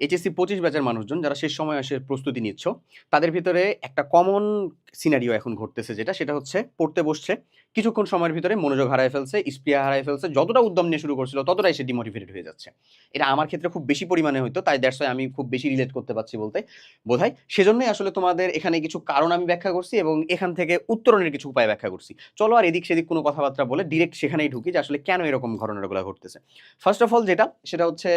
HSC পঁচিশ ব্যাচের মানুষজন যারা শেষ সময় এসে প্রস্তুতি নিচ্ছ, তাদের ভিতরে একটা কমন সিনারিও এখন ঘটতেছে যেটা, সেটা হচ্ছে পড়তে বসছে, কিছুক্ষণ সময়ের ভিতরে মনোযোগ হারায় ফেলছে স্প্রিয়া হারায় ফেলছে, যতটা উদ্যম নিয়ে শুরু করছিল ততটাই সে ডিমোটিভেটেড হয়ে যাচ্ছে। এটা আমার ক্ষেত্রে খুব বেশি পরিমাণে হইতো, তাই দ্যাটস আমি খুব বেশি রিলেট করতে পারছি বলতে। বোধহয় সেজন্যই আসলে তোমাদের এখানে কিছু কারণ আমি ব্যাখ্যা করছি এবং এখান থেকে উত্তরণের কিছু উপায় ব্যাখ্যা করছি। চলো আর এদিক সেদিক কোনো কথাবার্তা বলে ডিরেক্ট সেখানেই ঢুকি যে আসলে কেন এরকম ঘটনাগুলো ঘটতেছে। ফার্স্ট অফ অল যেটা, সেটা হচ্ছে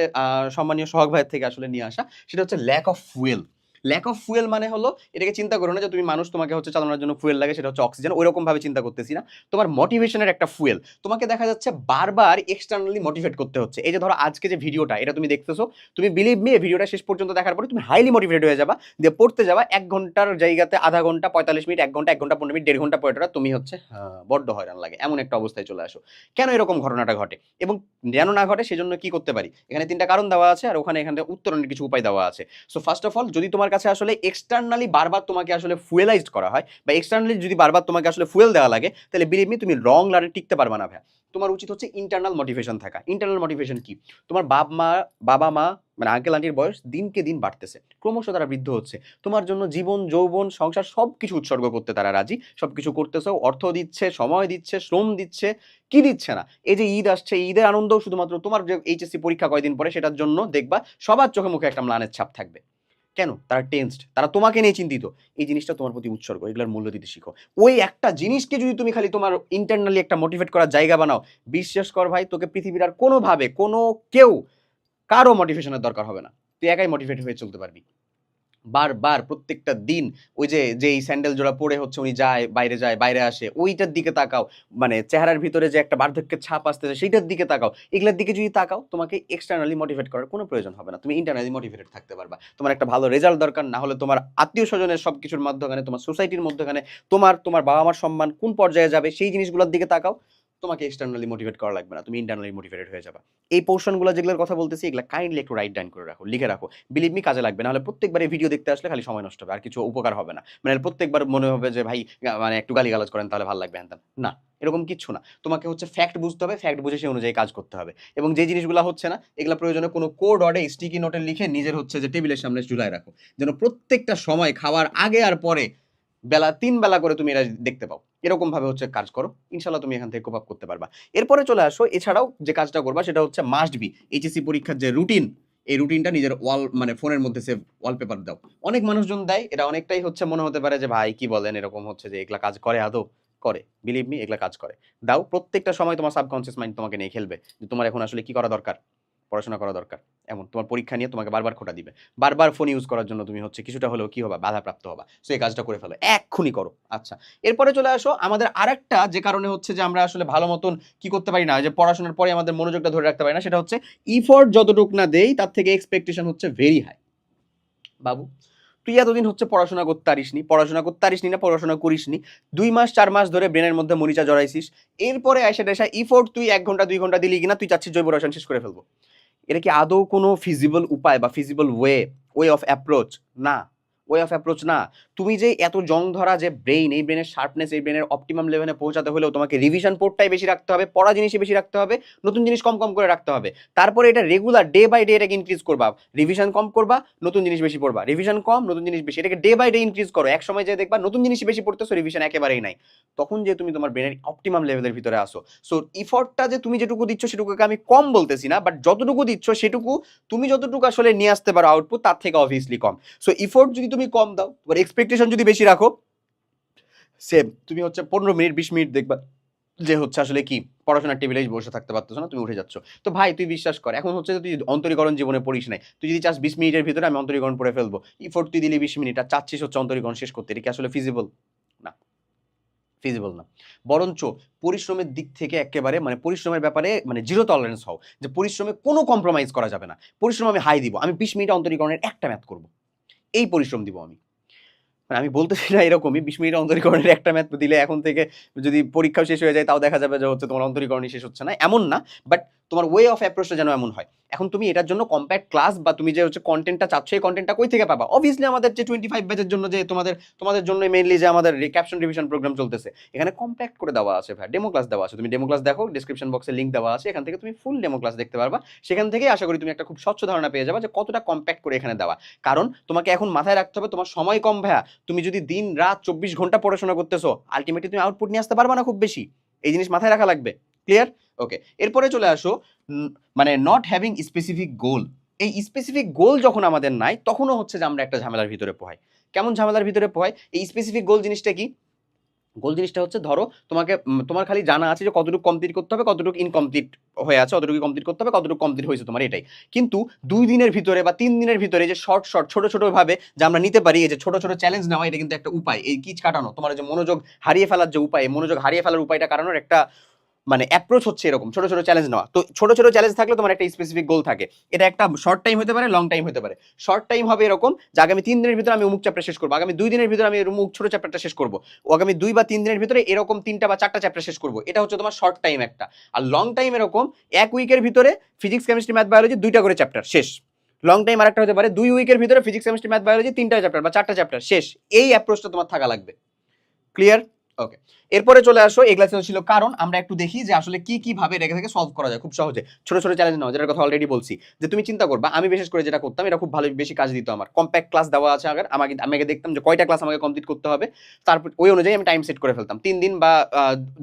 সম্মানীয় সোহাগ ভাইয়ের থেকে আসলে নিয়ে আসা সেটা হচ্ছে lack of fuel lack of fuel মানে হলো এটাকে চিন্তা করো না যে তুমি মানুষ তোমাকে হচ্ছে চালানোর জন্য ফুয়েল লাগে সেটা হচ্ছে অক্সিজেন ওইরকম ভাবে চিন্তা করতেছি না। তোমার মোটিভেশনের একটা ফুয়েল তোমাকে দেখা যাচ্ছে বারবার এক্সটার্নালি মোটিভেট করতে হচ্ছে। এই যে ধরো আজকে যে ভিডিওটা এটা তুমি দেখতেছো তুমি বিলিভ মি ভিডিওটা শেষ পর্যন্ত দেখার পরে তুমি হাইলি মোটিভেট হয়ে যাবা। দিয়ে পড়তে যাবা এক ঘণ্টার জায়গাতে আধা ঘণ্টা পঁয়তাল্লিশ মিনিট এক ঘণ্টা এক ঘণ্টা পনেরো মিনিট দেড় ঘণ্টা পড়ে তুমি হচ্ছে হ্যাঁ, বড্ড হয়রান লাগে। এমন একটা অবস্থায় চলে আসো। কেন এরকম ঘটনাটা ঘটে? এবং যেন না ঘটে সেজন্য কি করতে পারি? এখানে তিনটা কারণ দেওয়া আছে আর ওখানে এখানে উত্তরণের কিছু উপায় দেওয়া আছে। সো ফার্স্ট অফ অল যদি তোমার কাছে আসলে এক্সটার্নালি বারবার তোমাকে আসলে ফুয়েলাইজড করা হয় বা এক্সটার্নালি যদি বারবার তোমাকে আসলে ফুয়েল দেওয়া লাগে, তাহলে বিলিভ মি তুমি রং লার্নে টিকতে পারবে না ভাই তোমার উচিত হচ্ছে ইন্টারনাল মোটিভেশন থাকা। ইন্টারনাল মোটিভেশন কি? তোমার বাপ মা বাবা মা মানে আঙ্কেল আন্টির বয়স দিনকে দিন বাড়তেছে। ক্রমশ তারা বৃদ্ধ হচ্ছে। তোমার জন্য জীবন, যৌবন, সংসার সব কিছু উৎসর্গ করতে তারা রাজি। সব কিছু করতেছে, অর্থ দিচ্ছে, সময় দিচ্ছে, শ্রম দিচ্ছে, কি দিচ্ছে না? এই যে ঈদ আসছে, ঈদের আনন্দ শুধুমাত্র তোমার যে এইচএসসি পরীক্ষা কয়দিন পরে সেটার জন্য দেখবা সবার চোখে মুখে একটা ম্লানের ছাপ থাকবে। কেন? তারা টেন্সড তারা তোমাকে নিয়ে চিন্তিত। এই জিনিসটা তোমার প্রতি উৎসর্গ, এগুলোর মূল্য দিতে শিখো। ওই একটা জিনিসকে যদি তুমি খালি তোমার ইন্টারনালি একটা মোটিভেট করার জায়গা বানাও, বিশ্বাস কর ভাই, তোকে পৃথিবীর আর কোনোভাবে কোনো কেউ, কারও মোটিভেশনের দরকার হবে না। তুই একাই মোটিভেট হয়ে চলতে পারবি। বারবার প্রত্যেকটা দিন ওই যে, যেই স্যান্ডেল জোড়া পরে হচ্ছে উনি যায়, বাইরে যায়, বাইরে আসে, ওইটার দিকে তাকাও। মানে চেহারার ভিতরে যে একটা বার্ধক্যের ছাপ আসতেছে, সেইটার দিকে তাকাও। এগুলোর দিকে যদি তাকাও, তোমাকে এক্সটার্নালি মোটিভেট করার কোনো প্রয়োজন হবে না। তুমি ইন্টারনালি মোটিভেটেড থাকতে পারবা। তোমার একটা ভালো রেজাল্ট দরকার, না হলে তোমার আত্মীয় স্বজনের সব কিছুর মাধ্যমে, তোমার সোসাইটির মধ্যখানে তোমার তোমার বাবা মার সম্মান কোন পর্যায়ে যাবে, সেই জিনিসগুলোর দিকে তাকাও। তোমাকে এক্সটার্নালি মোটিভেট করা লাগবে না, তুমি ইন্টারনালি মোটিভেটেড হয়ে যাবে। এই পোর্শনগুলো যেগুলোর কথা বলতেছি, এগুলো কাইন্ডলি একটু রাইট ডাউন করে রাখো, লিখে রাখো। বিলিভ মি কাজে লাগবে। না হলে প্রত্যেকবার এই ভিডিও দেখতে আসলে খালি সময় নষ্ট হবে, আর কিছু উপকার হবে না। মানে প্রত্যেকবার মনে হবে যে, ভাই মানে একটু গালিগালাজ করেন, তাহলে ভালো লাগবে, হ্যান না, এরকম কিছু না। তোমাকে হচ্ছে ফ্যাক্ট বুঝতে হবে ফ্যাক্ট বুঝে সেই অনুযায়ী কাজ করতে হবে। এবং যে জিনিসগুলো হচ্ছে না, এগুলো প্রয়োজনে কোনো কোড অর্ডে স্টিকি নোটে লিখে নিজের হচ্ছে যে টেবিলের সামনে ঝুলায় রাখো। যেন প্রত্যেকটা সময় খাওয়ার আগে আর পরে বেলা তিন বেলা করে তুমি এটা দেখতে পাও। এরকম ভাবে হচ্ছে কাজ করো। ইনশাল্লাহ তুমি এখান থেকে কোপ আপ করতে পারবা। এরপরে চলে আসো, এছাড়াও যে কাজটা করবা সেটা হচ্ছে মাস্ট বি এইচএসসি পরীক্ষার যে রুটিন এই রুটিনটা নিজের ওয়াল মানে ফোনের মধ্যে সেভ ওয়ালপেপার দাও। অনেক মানুষজন দেয় এটা অনেকটাই হচ্ছে মনে হতে পারে যে, ভাই, কি বলেন? এরকম হচ্ছে যে, এগুলা কাজ করে আদৌ? করে বিলিভ মি এগুলা কাজ করে। দাও, প্রত্যেকটা সময় তোমার সাবকনসিয়াস মাইন্ড তোমাকে নিয়ে খেলবে, যে তোমার এখন আসলে কি করা দরকার? পড়াশোনা করা দরকার। এমন, তোমার পরীক্ষা নিয়ে তোমাকে বারবার খোটা দিবে। বারবার ফোন ইউজ করার জন্য তুমি হচ্ছে কিছুটা হলেও কি হবা? বাধাপ্রাপ্ত হবা। সো এই কাজটা করে ফেলো। এক্ষুনি করো। আচ্ছা এরপরে চলে আসো আমাদের আরেকটা যে কারণে হচ্ছে যে আমরা আসলে ভালো মতন কি করতে পারি না, যে পড়াশোনার পরে আমাদের মনোযোগটা ধরে রাখতে পারি না, সেটা হচ্ছে ইফোর্ট যতটুক না দেই, তার থেকে এক্সপেকটেশন হচ্ছে ভেরি হাই বাবু, তুই এতদিন হচ্ছে পড়াশোনা করতে পারিসনি পড়াশোনা করতে পারিসনি না, পড়াশোনা করিসনি। দুই মাস, চার মাস ধরে ব্রেনের মধ্যে মরিচা জড়াইছিস। এরপরে এসে টেসা ইফোর্ট তুই এক ঘণ্টা, দুই ঘণ্টা দিলি কিনা, তুই চাচ্ছিস জৈব রসায়ন শেষ করে ফেলব। এটা কি আদৌ কোনো ফিজিবল উপায় বা feasible way way of approach না। ওয়ে অফ অ্যাপ্রোচ না, তুমি যে এত জং ধরা যে ব্রেইন এই ব্রেনের শার্পনেস এই ব্রেনের অপটিমাম লেভেলে পৌঁছাতে হলেও তোমাকে রিভিশন পোর্টটাই বেশি রাখতে হবে, পড়া জিনিসই বেশি রাখতে হবে, নতুন জিনিস কম কম করে রাখতে হবে। তারপরে এটা রেগুলার ডে বাই ডে এটাকে ইনক্রিজ করবা। রিভিশন কম করবা, নতুন জিনিস বেশি পড়বা। রিভিশন কম, নতুন জিনিস বেশি। এটাকে ডে বাই ডে ইনক্রিজ করো। এক সময় যে দেখবা নতুন জিনিস বেশি পড়তেছো রিভিশন একেবারেই নাই। তখন যে তুমি তোমার ব্রেনের অপটিমাম লেভেলের ভিতরে আসো। সো ইফর্টটা যে তুমি যেটুকু দিচ্ছ সেটুকুকে আমি কম বলতেছি না বাট যতটুকু দিচ্ছ সেটুকু তুমি যতটুকু আসলে নিয়ে আসতে পারো আউটপুট তার থেকে অবভিয়াসলি কম। সো ইফোর্ট যদি তুমি কম দাও। তোমার এক্সপেকটেশন যদি বেশি রাখো সেম তুমি হচ্ছে পনেরো মিনিট, বিশ মিনিট দেখবা যে হচ্ছে আসলে কি, পড়াশোনার টেবিলে বসে থাকতে পারতেছো না, তুমি উঠে যাচ্ছ। তো ভাই, তুই বিশ্বাস কর, এখন হচ্ছে তুই অন্তরীকরণ জীবনে পড়িস নাই, তুই যদি চাস বিশ মিনিটের ভিতরে আমি অন্তরীকরণ পড়ে ফেলব ইফোর্ট তুই দিলি বিশ মিনিট, আর চাচ্ছিস হচ্ছে অন্তরীকরণ শেষ করতে, এটা কি আসলে ফিজিবল না ফিজিবল না। বরঞ্চ পরিশ্রমের দিক থেকে একেবারে মানে পরিশ্রমের ব্যাপারে মানে জিরো টলারেন্স হও, যে পরিশ্রমে কোনো কম্প্রোমাইজ করা যাবে না। পরিশ্রম আমি হাই দিব, আমি বিশ মিনিট অন্তরীকরণের একটা ম্যাথ করব। এই পরিশ্রম দিব আমি। মানে আমি বলতেছি না এরকমই, বিশ মিনিট অন্তরীকরণের একটা ম্যাথ দিলে এখন থেকে যদি পরীক্ষাও শেষ হয়ে যায়, তাও দেখা যাবে যে হচ্ছে তোমার অন্তরীকরণই শেষ হচ্ছে না। এমন না বাট তোমার ওয়ে অফ অ্যাপ্রোচটা যেন এমন হয়। এখন তুমি এটার জন্য কম্প্যাক্ট ক্লাস বা তুমি যে হচ্ছে কন্টেন্টটা চাচ্ছ, এই কন্টেন্টটা কই থেকে পাবা? অবভিয়াসলি আমাদের যে টোয়েন্টি ফাইভ ব্যাচের জন্য যে তোমাদের তোমাদের জন্য মেইনলি যে আমাদের ক্যাপশন রিভিশন প্রোগ্রাম চলতেছে, এখানে কম্প্যাক্ট করে দেওয়া আছে ভাই। ডেমো ক্লাস দেওয়া আছে। তুমি ডেমো ক্লাস দেখো ডিসক্রিপশন বক্সে লিঙ্ক দেওয়া আছে। এখান থেকে তুমি ফুল ডেমো ক্লাস দেখতে পারবা। সেখান থেকে আশা করি তুমি একটা খুব স্বচ্ছ ধারণা পেয়ে যাবে যে কতটা কম্প্যাক্ট করে এখানে দেওয়া। কারণ তোমাকে এখন মাথায় রাখতে হবে, তোমার সময় কম ভাইয়া। তুমি যদি দিন, রাত, চব্বিশ ঘণ্টা পড়াশোনা করতেছো আলটিমেটলি তুমি আউটপুট নিয়ে আসতে পারবা না খুব বেশি। এই জিনিস মাথায় রাখা লাগবে। ক্লিয়ার ওকে এরপরে চলে আসো মানে নট হ্যাভিং স্পেসিফিক গোল এই স্পেসিফিক গোল যখন আমাদের নাই, তখনও হচ্ছে যে আমরা একটা ঝামেলার ভিতরে পোহাই। কেমন ঝামেলার ভিতরে পোহাই? এই স্পেসিফিক গোল জিনিসটা কি? গোল জিনিসটা হচ্ছে, ধরো, তোমাকে তোমার খালি জানা আছে যে কতটুকু কমপ্লিট করতে হবে, কতটুকু ইনকমপ্লিট হয়ে আছে, কতটুকু কমপ্লিট করতে হবে, কতটুকু কমপ্লিট হয়েছে তোমার, এটাই। কিন্তু দুই দিনের ভিতরে বা তিন দিনের ভিতরে যে শর্ট শর্ট ছোট ছোট ভাবে যে আমরা নিতে পারি, এই যে ছোট ছোট চ্যালেঞ্জ নেওয়া, এটা কিন্তু একটা উপায়। এই কিচ কাটানো, তোমার যে মনোযোগ হারিয়ে ফেলার যে উপায় মনোযোগ হারিয়ে ফেলার উপায়টা কাটানোর একটা মানে অ্যাপ্রোচ হচ্ছে এরকম, ছোট ছোট চ্যালেঞ্জ নেওয়া। তো ছোট ছোট চ্যালেঞ্জ থাকলে তোমার একটা স্পেসিফিক গোল থাকে। এটা একটা শর্ট টাইম হতে পারে লং টাইম হতে পারে। শর্ট টাইম হবে এরকম যে আগামী তিন দিনের ভিতরে আমি অমুক চ্যাপ্টার শেষ করব, আগামী দুই দিনের ভিতরে আমি অমুক ছোট চ্যাপ্টারটা শেষ করব আগামী দুই বা তিন দিনের ভিতরে এরকম তিনটা বা চারটা চ্যাপ্টার শেষ করব। এটা হচ্ছে তোমার শর্ট টাইম একটা। আর লং টাইম এরকম এক উইকের ভিতরে ফিজিক্স কেমিস্ট্রি ম্যাথ বায়োলজি দুইটা করে চ্যাপ্টার শেষ। লং টাইম আরেকটা হতে পারে, দুই উইকের ভিতরে ফিজিক্স কেমিস্ট্রি ম্যাথ বায়োলজি তিনটা চ্যাপ্টার বা চারটা চ্যাপ্টার শেষ। এই অ্যাপ্রোচটা তোমার থাকা লাগবে। ক্লিয়ার ওকে এরপরে চলে আসো এগুলা ছিল কারণ, আমরা একটু দেখি যে আসলে কি কি ভাবে রেখে থেকে সলভ করা যায় খুব সহজে। ছোট ছোট চ্যালেঞ্জ নাও, যেটার কথা অলরেডি বলছি। যে তুমি চিন্তা করবা, আমি বিশেষ করে যেটা করতাম, এটা খুব ভালো, বেশি কাজ দিত আমার। কম্প্যাক্ট ক্লাস দেওয়া আছে আগে, আমাকে আমাকে দেখতাম যে কয়টা ক্লাস আমাকে কমপ্লিট করতে হবে। তারপর, ওই অনুযায়ী আমি টাইম সেট করে ফেলতাম। তিন দিন বা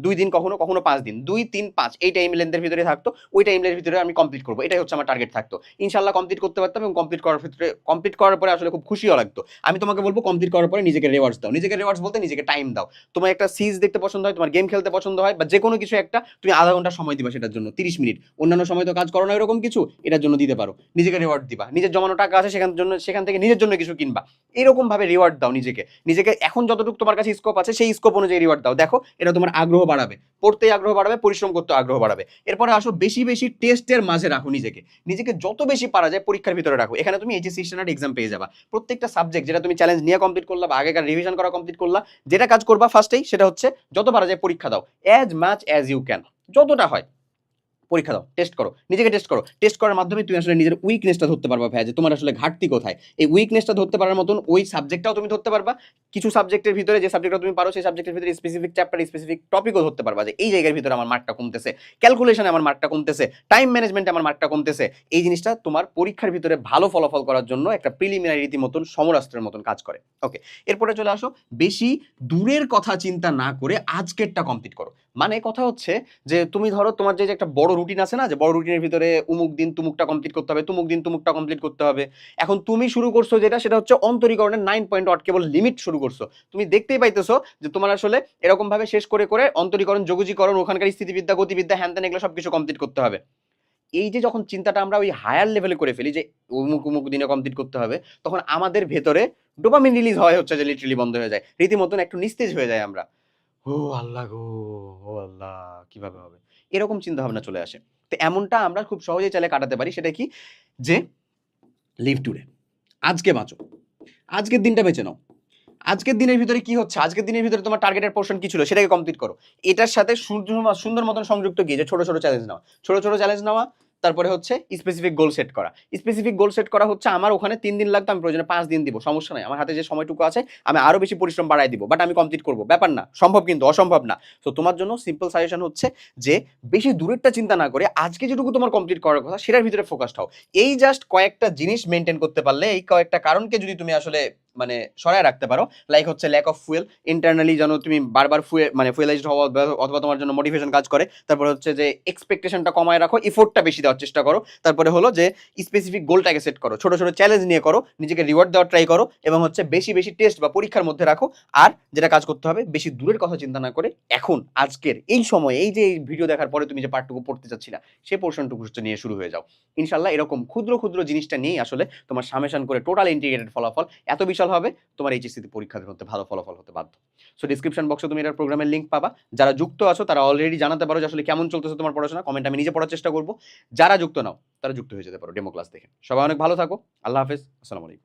দুই দিন কখনো কখনো পাঁচ দিন। দুই, তিন, পাঁচ, এই টাইম লেন্থের ভিতরে থাকতো, ওই টাইম লেন্থের ভিতরে আমি কমপ্লিট করব। এটাই হচ্ছে আমার টার্গেট থাকতো। ইনশাল্লাহ কমপ্লিট করতে পারতাম এবং কমপ্লিট করার ভিতরে কমপ্লিট করার পরে আসলে খুব খুশিও লাগতো। আমি তোমাকে বলব কমপ্লিট করার পরে নিজেকে রেওয়ার্ডস দাও। নিজেকে রেওয়ার্ডস বলতে নিজেকে টাইম দাও। তোমার একটা সিজ দেখতে পছন্দ হয়, তোমার গেম খেলতে পছন্দ হয়, বা যে কোনো কিছু একটা তুমি আধা ঘণ্টা সময় দিবা সেটার জন্য, তিরিশ মিনিট। অন্যান্য সময় তো কাজ করো না এরকম কিছু, এটার জন্য দিতে পারো। নিজেকে রিওয়ার্ড দিবা। নিজের জমানো টাকা আছে সেখান জন্য, সেখান থেকে নিজের জন্য কিছু কিনবা। এরকম ভাবে রিওয়ার্ড দাও নিজেকে। নিজেকে এখন যতটুকু তোমার কাছে স্কোপ আছে, সেই স্কোপ অনুযায়ী রিওয়ার্ড দাও। দেখো, এটা তোমার আগ্রহ বাড়াবে। পড়তে আগ্রহ বাড়াবে, পরিশ্রম করতে আগ্রহ বাড়াবে। এরপরে আসো, বেশি বেশি টেস্টের মাঝে রাখো নিজেকে। নিজেকে যত বেশি পারা যায় পরীক্ষার ভিতরে রাখো। এখানে তুমি এইচএসসি স্ট্যান্ডার্ড এক্সাম পেয়ে যাবা। প্রত্যেকটা সাবজেক্ট যেটা তুমি চ্যালেঞ্জ নিয়ে কমপ্লিট করলা বা আগেকার রিভিশন করা কমপ্লিট করলা, যেটা কাজ করবা ফার্স্টেই সেটা হচ্ছে যত পারা যায় পরীক্ষা দাও as much as you can যতটা হয়। পরীক্ষা দাও টেস্ট করো, নিজেকে টেস্ট করো। টেস্ট করার মাধ্যমে তুমি আসলে নিজের উইকনেসটা ধরতে পারবা ভাইয়া, যে তোমার আসলে ঘাটতি কোথায়। এই উইকনেসটা ধরতে পারার মতন ওই সাবজেক্টটাও তুমি ধরতে পারবা। কিছু সাবজেক্টের ভিতরে যে সাবজেক্টটা তুমি পারো, সেই সাবজেক্টের ভিতরে স্পেসিফিক চ্যাপ্টার স্পেসিফিক টপিকও ধরতে পারবা, যে এই জায়গার ভিতরে আমার মার্কটা কমতেছে। ক্যালকুলেশনে আমার মার্কটা কমতেছে টাইম ম্যানেজমেন্টে আমার মার্কটা কমতেছে। এই জিনিসটা তোমার পরীক্ষার ভিতরে ভালো ফলাফল করার জন্য একটা প্রিলিমিনারি রীতি মতন সমরাস্ত্রের মতন কাজ করে। ওকে এরপরে চলে আসো, বেশি দূরের কথা চিন্তা না করে আজকেরটা কমপ্লিট করো। মানে কথা হচ্ছে যে, তুমি ধরো তোমার যে একটা বড় রুটিন আছে না, যে বড় রুটিনের ভিতরে উমুক দিন তুমুকটা কমপ্লিট করতে হবে, তুমুক দিন তুমুকটা কমপ্লিট করতে হবে। এখন তুমি শুরু করছ যেটা, সেটা হচ্ছে অন্তরীকরণের নাইন পয়েন্ট ওয়াট কেবল লিমিট শুরু করছ। তুমি দেখতেই পাইতেছো যে, তোমার আসলে এরকম ভাবে শেষ করে করে অন্তরীকরণ, যোগজীকরণ, ওখানকার স্থিতিবিদ্যা, গতিবিদ্যা, হ্যান ত্যান এগুলো সবকিছু কমপ্লিট করতে হবে। এই যে যখন চিন্তাটা আমরা ওই হায়ার লেভেলে করে ফেলি যে, উমুক উমুক দিনে কমপ্লিট করতে হবে, তখন আমাদের ভেতরে ডোপামিন রিলিজ হয় হচ্ছে যে লিটারালি বন্ধ হয়ে যায়। রীতিমতন একটু নিস্তেজ হয়ে যায় আমরা। ও আল্লাহ গো, ও আল্লাহ, কীভাবে হবে? এরকম চিন্তা ভাবনা চলে আসে। তো এমনটা আমরা খুব সহজেই চাইলে কাটাতে পারি, সেটা কি? যে লিভ টুডে আজকে বাঁচো। আজকের দিনটা বেঁচে নাও। আজকের দিনের ভিতরে কি হচ্ছে? আজকের দিনের ভিতরে তোমার টার্গেটের পোর্শন কি ছিল সেটাকে কমপ্লিট করো। এটার সাথে সুন্দর মতন সংযুক্ত গিয়ে যে ছোট ছোট চ্যালেঞ্জ নেওয়া। ছোট ছোট চ্যালেঞ্জ নেওয়া তারপরে হচ্ছে স্পেসিফিক গোল সেট করা। স্পেসিফিক গোল সেট করা হচ্ছে, আমার ওখানে তিন দিন লাগতো, আমি প্রয়োজনে পাঁচ দিন দিব, সমস্যা নাই। আমার হাতে যে সময়টুকু আছে, আমি আরও বেশি পরিশ্রম বাড়াই দিব বাট আমি কমপ্লিট করব। ব্যাপার না, সম্ভব কিন্তু, অসম্ভব না। তো তোমার জন্য সিম্পল সাজেশন হচ্ছে যে, বেশি দূরেরটা চিন্তা না করে, আজকে যেটুকু তোমার কমপ্লিট করার কথা, সেটার ভিতরে ফোকাসড হও। এই জাস্ট কয়েকটা জিনিস মেনটেন করতে পারলে, এই কয়েকটা কারণকে যদি তুমি আসলে মানে সরায় রাখতে পারো। লাইক হচ্ছে ল্যাক অফ ফুয়েল ইন্টারনালি যেন তুমি বারবার ফুয়ে মানে ফুয়েলাইজড হওয়া অথবা- তোমার জন্য মোটিভেশন কাজ করে। তারপরে হচ্ছে যে এক্সপেকটেশনটা কমায় রাখো ইফোর্টটা বেশি দেওয়ার চেষ্টা করো। তারপরে হলো যে স্পেসিফিক গোলটাকে সেট করো, ছোট ছোট চ্যালেঞ্জ নিয়ে করো, নিজেকে রিওয়ার্ড দেওয়ার ট্রাই করো এবং হচ্ছে বেশি বেশি টেস্ট বা পরীক্ষার মধ্যে রাখো। আর যেটা কাজ করতে হবে, বেশি দূরের কথা চিন্তা না করে এখন, আজকের, এই সময়, এই যে ভিডিও দেখার পরে তুমি যে পার্টটুকু পড়তে চাচ্ছিলা সেই পোর্শনটুকু হচ্ছে নিয়ে শুরু হয়ে যাও। ইনশাল্লাহ এরকম ক্ষুদ্র ক্ষুদ্র জিনিসটা নিয়েই আসলে তোমার সামেশন করে টোটাল ইন্টিগ্রেটেড ফলাফল, এত বিশাল হবে, তোমার এইচএসসিতে পরীক্ষার মধ্যে ভালো ফলাফল হতে বাধ্য। সো ডিসক্রিপশন বক্সে তুমি এটার প্রোগ্রামের লিঙ্ক পাবা। যারা যুক্ত আছো, তারা অলরেডি জানাতে পারো যে আসলে কেমন চলতেছে তোমার পড়াশোনা। কমেন্ট আমি নিজে পড়ার চেষ্টা করব। যারা যুক্ত নাও, তারা যুক্ত হয়ে যেতে পারো ডেমো ক্লাস দেখে। সবাই অনেক ভালো থাকো। আল্লাহ হাফেজ। আসসালামু আলাইকুম।